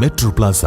Metro Plaza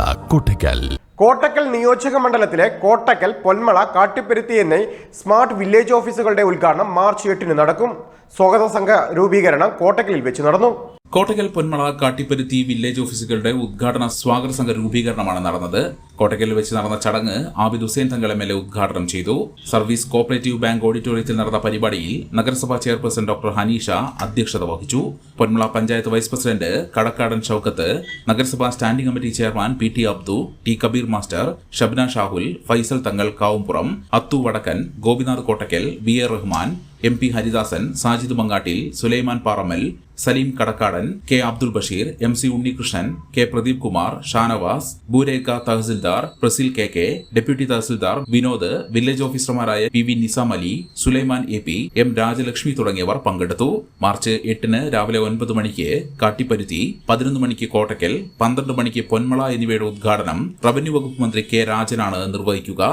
Kottakkal നിയോജക മണ്ഡലത്തിലെ കോട്ടക്കൽ പൊന്മള കാട്ടിപ്പരുത്തി എന്നീ സ്മാർട്ട് വില്ലേജ് ഓഫീസുകളുടെ ഉദ്ഘാടനം മാർച്ച് എട്ടിന് നടക്കും. സ്വാഗത സംഘ രൂപീകരണം കോട്ടക്കലിൽ വെച്ച് നടന്നു. കോട്ടക്കൽ പൊന്മള കാട്ടിപ്പരുത്തി വില്ലേജ് ഓഫീസുകളുടെ ഉദ്ഘാടന സ്വാഗത സംഘ രൂപീകരണമാണ് നടന്നത്. കോട്ടയ്ക്കൽ വെച്ച് നടന്ന ചടങ്ങ് Abid Hussain Thangal M L A ഉദ്ഘാടനം ചെയ്തു. സർവീസ് കോപ്പറേറ്റീവ് ബാങ്ക് ഓഡിറ്റോറിയത്തിൽ നടന്ന പരിപാടിയിൽ നഗരസഭാ ചെയർപേഴ്സൺ ഡോക്ടർ ഹനീഷ അധ്യക്ഷത വഹിച്ചു. പൊന്മള പഞ്ചായത്ത് വൈസ് പ്രസിഡന്റ് കടക്കാടൻ ഷൌക്കത്ത് നഗരസഭാ standing committee chairman P T Abdu T Kabeer master Shabna Shahul Faisal Thangal Kavumpuram Athu Vadakkan Gopinath Kottakkal B A Rahman M P Haridasan Sajid Mangattil Sulaiman Parammal Saleem Kadakkadan K Abdul Basheer M C Unnikrishnan K Pradeep Kumar Shanavas ഭൂരേഖ tahsildar Prasil K K deputy tahsildar Vinod village ഓഫീസർമാരായ P V Nizam Ali Sulaiman A P M Rajalakshmi തുടങ്ങിയവർ പങ്കെടുത്തു. March എട്ടിന് രാവിലെ ഒൻപത് മണിക്ക് കാട്ടിപ്പരുത്തി പതിനൊന്ന് മണിക്ക് കോട്ടക്കൽ പന്ത്രണ്ട് മണിക്ക് പൊന്മള എന്നിവയുടെ ഉദ്ഘാടനം റവന്യൂ വകുപ്പ് മന്ത്രി കെ രാജനാണ് നിർവഹിക്കുക.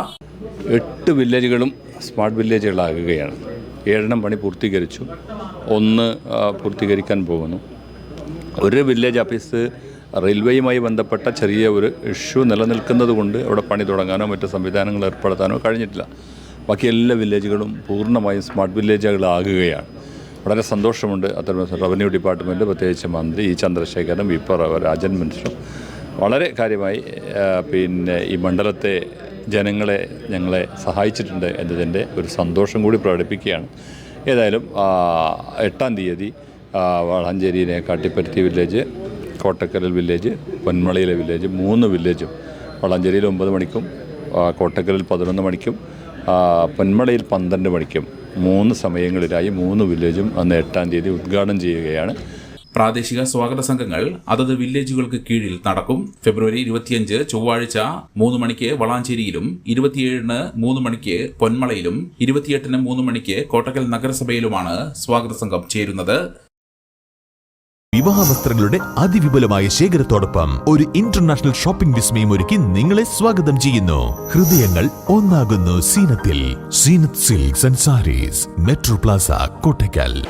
എട്ട് വില്ലേജുകളും സ്മാർട്ട് വില്ലേജുകളാകുകയാണ്. ഏഴെണ്ണം പണി പൂർത്തീകരിച്ചു. ഒന്ന് പൂർത്തീകരിക്കാൻ പോകുന്നു. ഒരു വില്ലേജ് ഓഫീസ് റെയിൽവേയുമായി ബന്ധപ്പെട്ട ചെറിയ ഒരു ഇഷ്യൂ നിലനിൽക്കുന്നത് കൊണ്ട് അവിടെ പണി തുടങ്ങാനോ മറ്റ് സംവിധാനങ്ങൾ ഏർപ്പെടുത്താനോ കഴിഞ്ഞിട്ടില്ല. ബാക്കി എല്ലാ വില്ലേജുകളും പൂർണമായും സ്മാർട്ട് വില്ലേജുകളാകുകയാണ് വളരെ സന്തോഷമുണ്ട് അത്തരം റവന്യൂ ഡിപ്പാർട്ട്മെന്റ് പ്രത്യേകിച്ച് മന്ത്രി ഇ. ചന്ദ്രശേഖരൻ വിപ്പ രാജൻ മിനിസ്റ്ററും. വളരെ കാര്യമായി പിന്നെ ഈ മണ്ഡലത്തെ ജനങ്ങളെ ഞങ്ങളെ സഹായിച്ചിട്ടുണ്ട് എന്നതിന്റെ ഒരു സന്തോഷം കൂടി പ്രകടിപ്പിക്കുകയാണ്. ഏതായാലും എട്ടാം തീയതി വളഞ്ചേരിയിലെ കാട്ടിപ്പരുത്തി വില്ലേജ് കോട്ടക്കരൽ വില്ലേജ് പൊന്മളയിലെ വില്ലേജ് മൂന്ന് വില്ലേജും. വളാഞ്ചേരിയിൽ ഒമ്പത് മണിക്കും കോട്ടക്കരൽ പതിനൊന്ന് മണിക്കും പൊന്മളയിൽ പന്ത്രണ്ട് മണിക്കും. മൂന്ന് സമയങ്ങളിലായി മൂന്ന് വില്ലേജും അന്ന് എട്ടാം തീയതി ഉദ്ഘാടനം ചെയ്യുകയാണ്. പ്രാദേശിക സ്വാഗത സംഘങ്ങൾ അതത് വില്ലേജുകൾക്ക് കീഴിൽ നടക്കും. ഫെബ്രുവരി ഇരുപത്തിയഞ്ച് ചൊവ്വാഴ്ച മൂന്ന് മണിക്ക് വളാഞ്ചേരിയിലും ഇരുപത്തിയേഴിന് മൂന്ന് മണിക്ക് പൊന്മളയിലും ഇരുപത്തിയെട്ടിന് മൂന്ന് മണിക്ക് കോട്ടക്കൽ നഗരസഭയിലുമാണ് സ്വാഗത സംഘം ചേരുന്നത്. വിവാഹ വസ്ത്രങ്ങളുടെ അതിവിപുലമായ ശേഖരത്തോടൊപ്പം ഒരു ഇന്റർനാഷണൽ ഷോപ്പിംഗ് വിസ്മയം ഒരുക്കി നിങ്ങളെ സ്വാഗതം ചെയ്യുന്നു. ഹൃദയങ്ങൾ ഒന്നാകുന്നു സീനത്തിൽ. Zeenath silks and sarees. Metro plaza Kottakkal.